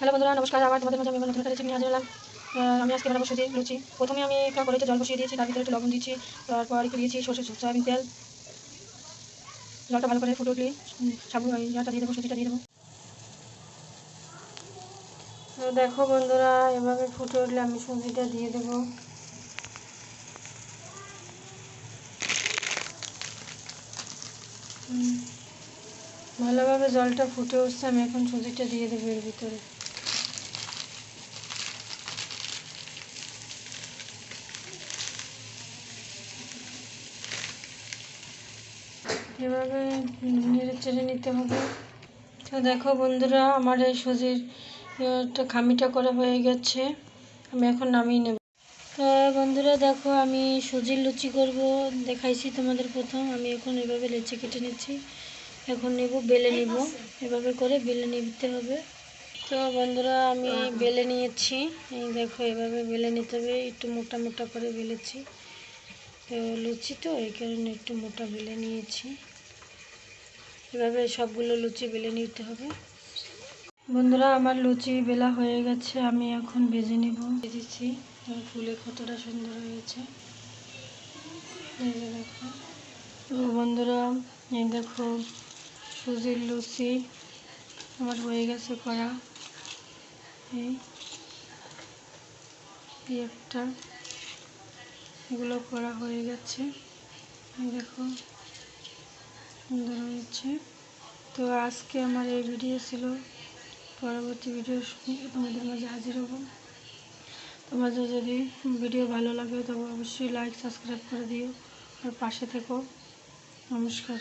Hello বন্ধুরা নমস্কার। আবার তোমাদের মধ্যে আমি নতুন একটা নিয়ে আহ, আমি আজকে বানাবো সুজি লুচি। প্রথমে আমি একটা কড়াইতে জল বসিয়ে দিয়েছি তার ভিতরে একটু লবণ দিচ্ছি তারপর একটু দিয়েছি সর্ষে সয়াবিন তেল। জলটা ভালো করে ফুটে উঠলে সাবু জলটা দিয়ে দেবো সুজিটা দিয়ে দেবো। দেখো বন্ধুরা এভাবে ফুটে উঠলে আমি সুজিটা দিয়ে দেবো। ভালোভাবে জলটা ফুটে উঠছে আমি এখন সুজিটা দিয়ে দেবো এর ভিতরে। এভাবে নেড়ে চেড়ে নিতে হবে? তো দেখো বন্ধুরা, আমার এই সুজির একটা খামিটা করা হয়ে গেছে। আমি এখন নামিয়ে নেব। তো বন্ধুরা, দেখো আমি সুজির লুচি করব। দেখাইছি তোমাদের প্রথম। আমি এখন এভাবে লেচি কেটে নিচ্ছি। এখন নেব, বেলে নিব। এভাবে করে বেলে নিতে হবে। তো বন্ধুরা, আমি বেলে নিয়েছি। এই দেখো, এভাবে বেলে নিতে হবে। একটু মোটা মোটা করে বেলেছি। তো লুচি তো, এই কারণে একটু মোটা বেলে নিয়েছি। এভাবে সবগুলো লুচি বেলে নিতে হবে। বন্ধুরা, আমার লুচি বেলা হয়ে গেছে, আমি এখন ভেজে নেব। আর ফুলে কতটা সুন্দর হয়েছে। দেখো। বন্ধুরা, এই দেখো, সুজির লুচি আমার হয়ে গেছে করা এই একটা। এগুলো করা হয়ে গেছে। দেখো। সুন্দর হয়েছে তো আজকে আমার এই ভিডিও ছিল। পরবর্তী ভিডিও শুনে, তোমাদের মাঝে হাজির হব। তোমাদের যদি ভিডিও ভালো লাগে, তবে অবশ্যই লাইক সাবস্ক্রাইব করে দিও। আর পাশে থেকো। নমস্কার।